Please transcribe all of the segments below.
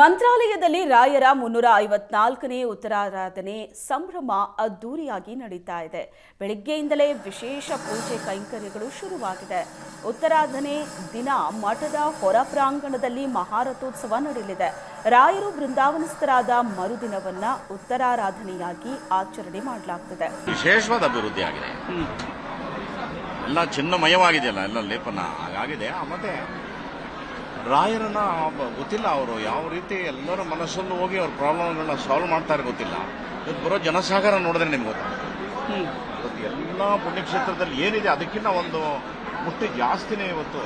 ಮಂತ್ರಾಲಯದಲ್ಲಿ ರಾಯರ ಮುನ್ನೂರ ಐವತ್ನಾಲ್ಕನೇ ಉತ್ತರಾರಾಧನೆ ಸಂಭ್ರಮ ಅದ್ದೂರಿಯಾಗಿ ನಡೀತಾ ಇದೆ. ಬೆಳಿಗ್ಗೆಯಿಂದಲೇ ವಿಶೇಷ ಪೂಜೆ ಕೈಂಕರ್ಯಗಳು ಶುರುವಾಗಿದೆ. ಉತ್ತರಾಧನೆ ದಿನ ಮಠದ ಹೊರ ಪ್ರಾಂಗಣದಲ್ಲಿ ಮಹಾರಥೋತ್ಸವ ನಡೆಯಲಿದೆ. ರಾಯರು ಬೃಂದಾವನಸ್ಥರಾದ ಮರುದಿನವನ್ನ ಉತ್ತರಾರಾಧನೆಯಾಗಿ ಆಚರಣೆ ಮಾಡಲಾಗುತ್ತದೆ ವಿಶೇಷವಾದ ಅಭಿವೃದ್ಧಿ ಆಗಿದೆ. ಎಲ್ಲ ಚಿನ್ನಮಯವಾಗಿದೆಯಲ್ಲ ಎಲ್ಲ ಲೇಪನ ಹಾಗಾಗಿದೆ. ಆ, ಮತ್ತೆ ರಾಯರನ್ನ ಗೊತ್ತಿಲ್ಲ ಅವರು. ಯಾವ ರೀತಿ ಎಲ್ಲರ ಮನಸ್ಸನ್ನು ಹೋಗಿ ಅವ್ರ ಪ್ರಾಬ್ಲಮ್ಗಳನ್ನ ಸಾಲ್ವ್ ಮಾಡ್ತಾರೆ ಗೊತ್ತಿಲ್ಲ. ಇವತ್ತು ಬರೋ ಜನಸಾಗರ ನೋಡಿದ್ರೆ ನಿಮ್ಗೆ ಗೊತ್ತಾಗುತ್ತೆ ಇವತ್ತು ಎಲ್ಲ ಪುಣ್ಯಕ್ಷೇತ್ರದಲ್ಲಿ ಏನಿದೆ ಅದಕ್ಕಿಂತ ಒಂದು ಮುಟ್ಟಿ ಜಾಸ್ತಿನೇ ಇವತ್ತು.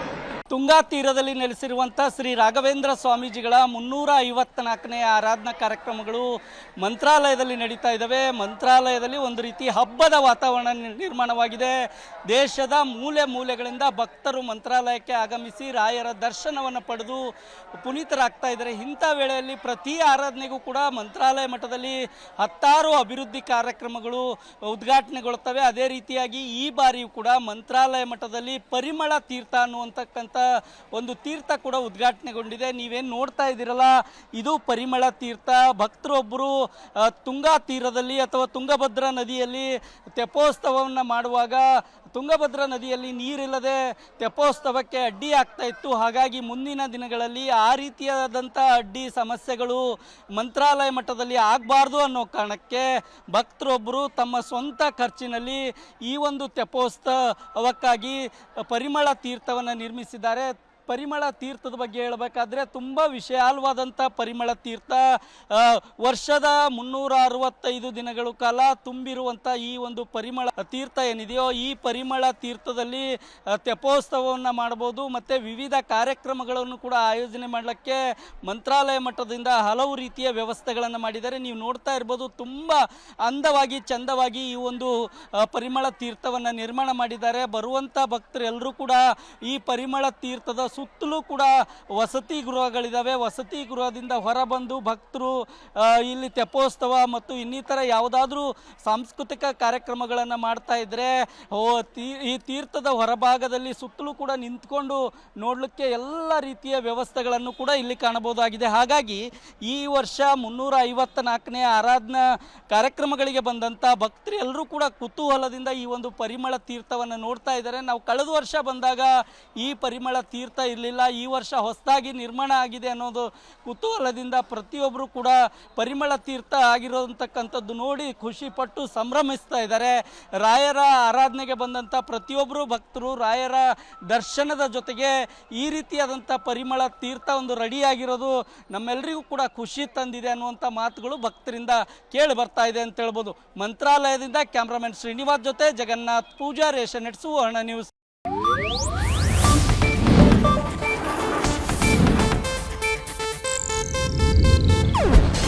ತುಂಗಾ ತೀರದಲ್ಲಿ ನೆಲೆಸಿರುವಂಥ ಶ್ರೀ ರಾಘವೇಂದ್ರ ಸ್ವಾಮೀಜಿಗಳ ಮುನ್ನೂರ ಐವತ್ನಾಲ್ಕನೇ ಆರಾಧನಾ ಕಾರ್ಯಕ್ರಮಗಳು ಮಂತ್ರಾಲಯದಲ್ಲಿ ನಡೀತಾ ಇದ್ದಾವೆ. ಮಂತ್ರಾಲಯದಲ್ಲಿ ಒಂದು ರೀತಿ ಹಬ್ಬದ ವಾತಾವರಣ ನಿರ್ಮಾಣವಾಗಿದೆ. ದೇಶದ ಮೂಲೆ ಮೂಲೆಗಳಿಂದ ಭಕ್ತರು ಮಂತ್ರಾಲಯಕ್ಕೆ ಆಗಮಿಸಿ ರಾಯರ ದರ್ಶನವನ್ನು ಪಡೆದು ಪುನೀತರಾಗ್ತಾ ಇದ್ದಾರೆ. ಇಂಥ ವೇಳೆಯಲ್ಲಿ ಪ್ರತಿ ಆರಾಧನೆಗೂ ಕೂಡ ಮಂತ್ರಾಲಯ ಮಠದಲ್ಲಿ ಹತ್ತಾರು ಅಭಿವೃದ್ಧಿ ಕಾರ್ಯಕ್ರಮಗಳು ಉದ್ಘಾಟನೆಗೊಳ್ಳುತ್ತವೆ. ಅದೇ ರೀತಿಯಾಗಿ ಈ ಬಾರಿಯೂ ಕೂಡ ಮಂತ್ರಾಲಯ ಮಠದಲ್ಲಿ ಪರಿಮಳ ತೀರ್ಥ ಅನ್ನುವಂತಕ್ಕಂಥ ಒಂದು ತೀರ್ಥ ಕೂಡ ಉದ್ಘಾಟನೆಗೊಂಡಿದೆ. ನೀವೇನು ನೋಡ್ತಾ ಇದ್ದೀರಲ್ಲ, ಇದು ಪರಿಮಳ ತೀರ್ಥ. ಭಕ್ತರೊಬ್ಬರು ತುಂಗಾ ತೀರದಲ್ಲಿ ಅಥವಾ ತುಂಗಭದ್ರಾ ನದಿಯಲ್ಲಿ ತೆಪ್ಪೋತ್ಸವವನ್ನು ಮಾಡುವಾಗ ತುಂಗಭದ್ರಾ ನದಿಯಲ್ಲಿ ನೀರಿಲ್ಲದೆ ತೆಪ್ಪೋತ್ಸವಕ್ಕೆ ಅಡ್ಡಿ ಆಗ್ತಾ ಇತ್ತು. ಹಾಗಾಗಿ ಮುಂದಿನ ದಿನಗಳಲ್ಲಿ ಆ ರೀತಿಯಾದಂಥ ಅಡ್ಡಿ ಸಮಸ್ಯೆಗಳು ಮಂತ್ರಾಲಯ ಮಟ್ಟದಲ್ಲಿ ಆಗಬಾರ್ದು ಅನ್ನೋ ಕಾರಣಕ್ಕೆ ಭಕ್ತರೊಬ್ಬರು ತಮ್ಮ ಸ್ವಂತ ಖರ್ಚಿನಲ್ಲಿ ಈ ಒಂದು ತೆಪ್ಪೋತ್ಸವಕ್ಕಾಗಿ ಪರಿಮಳ ತೀರ್ಥವನ್ನು ನಿರ್ಮಿಸಿದ್ದಾರೆ. ಪರಿಮಳ ತೀರ್ಥದ ಬಗ್ಗೆ ಹೇಳಬೇಕಾದ್ರೆ ತುಂಬ ವಿಶಾಲವಾದಂಥ ಪರಿಮಳ ತೀರ್ಥ. ವರ್ಷದ ಮುನ್ನೂರ ಅರವತ್ತೈದು ದಿನಗಳು ಕಾಲ ತುಂಬಿರುವಂಥ ಈ ಒಂದು ಪರಿಮಳ ತೀರ್ಥ ಏನಿದೆಯೋ ಈ ಪರಿಮಳ ತೀರ್ಥದಲ್ಲಿ ತೆಪೋತ್ಸವವನ್ನು ಮಾಡ್ಬೋದು ಮತ್ತು ವಿವಿಧ ಕಾರ್ಯಕ್ರಮಗಳನ್ನು ಕೂಡ ಆಯೋಜನೆ ಮಾಡಲಿಕ್ಕೆ ಮಂತ್ರಾಲಯ ಮಟ್ಟದಿಂದ ಹಲವು ರೀತಿಯ ವ್ಯವಸ್ಥೆಗಳನ್ನು ಮಾಡಿದ್ದಾರೆ. ನೀವು ನೋಡ್ತಾ ಇರ್ಬೋದು, ತುಂಬ ಅಂದವಾಗಿ ಚಂದವಾಗಿ ಈ ಒಂದು ಪರಿಮಳ ತೀರ್ಥವನ್ನು ನಿರ್ಮಾಣ ಮಾಡಿದ್ದಾರೆ. ಬರುವಂಥ ಭಕ್ತರೆಲ್ಲರೂ ಕೂಡ ಈ ಪರಿಮಳ ತೀರ್ಥದ ಸುತ್ತಲೂ ಕೂಡ ವಸತಿ ಗೃಹಗಳಿದ್ದಾವೆ ವಸತಿ ಗೃಹದಿಂದ ಹೊರಬಂದು ಭಕ್ತರು ಇಲ್ಲಿ ತೆಪ್ಪೋತ್ಸವ ಮತ್ತು ಇನ್ನಿತರ ಯಾವುದಾದ್ರೂ ಸಾಂಸ್ಕೃತಿಕ ಕಾರ್ಯಕ್ರಮಗಳನ್ನು ಮಾಡ್ತಾ ತೀ, ಈ ತೀರ್ಥದ ಹೊರಭಾಗದಲ್ಲಿ ಸುತ್ತಲೂ ಕೂಡ ನಿಂತ್ಕೊಂಡು ನೋಡಲಿಕ್ಕೆ ಎಲ್ಲ ರೀತಿಯ ವ್ಯವಸ್ಥೆಗಳನ್ನು ಕೂಡ ಇಲ್ಲಿ ಕಾಣಬಹುದಾಗಿದೆ. ಹಾಗಾಗಿ ಈ ವರ್ಷ ಮುನ್ನೂರ ಐವತ್ತ ನಾಲ್ಕನೇ ಆರಾಧನಾ ಕಾರ್ಯಕ್ರಮಗಳಿಗೆ ಬಂದಂಥ ಭಕ್ತರು ಎಲ್ಲರೂ ಕೂಡ ಕುತೂಹಲದಿಂದ ಈ ಒಂದು ಪರಿಮಳ ತೀರ್ಥವನ್ನು ನೋಡ್ತಾ ಇದ್ದಾರೆ. ನಾವು ಕಳೆದ ವರ್ಷ ಬಂದಾಗ ಈ ಪರಿಮಳ ತೀರ್ಥ ಇರಲಿಲ್ಲ. ಈ ವರ್ಷ ಹೊಸದಾಗಿ ನಿರ್ಮಾಣ ಆಗಿದೆ ಅನ್ನೋದು ಕುತೂಹಲದಿಂದ ಪ್ರತಿಯೊಬ್ಬರು ಕೂಡ ಪರಿಮಳ ತೀರ್ಥ ಆಗಿರೋಂತಕ್ಕಂಥದ್ದು ನೋಡಿ ಖುಷಿ ಪಟ್ಟು ಸಂಭ್ರಮಿಸ್ತಾ ಇದ್ದಾರೆ. ರಾಯರ ಆರಾಧನೆಗೆ ಬಂದಂಥ ಪ್ರತಿಯೊಬ್ಬರು ಭಕ್ತರು ರಾಯರ ದರ್ಶನದ ಜೊತೆಗೆ ಈ ರೀತಿಯಾದಂಥ ಪರಿಮಳ ತೀರ್ಥ ಒಂದು ರೆಡಿಯಾಗಿರೋದು ನಮ್ಮೆಲ್ಲರಿಗೂ ಕೂಡ ಖುಷಿ ತಂದಿದೆ ಅನ್ನುವಂಥ ಮಾತುಗಳು ಭಕ್ತರಿಂದ ಕೇಳಿ ಬರ್ತಾ ಇದೆ ಅಂತ ಹೇಳ್ಬೋದು. ಮಂತ್ರಾಲಯದಿಂದ ಕ್ಯಾಮ್ರಾಮನ್ ಶ್ರೀನಿವಾಸ್ ಜೊತೆ ಜಗನ್ನಾಥ್ ಪೂಜಾ ರೇಷನ್ ನೆಟ್ ಹಣ ನ್ಯೂಸ್.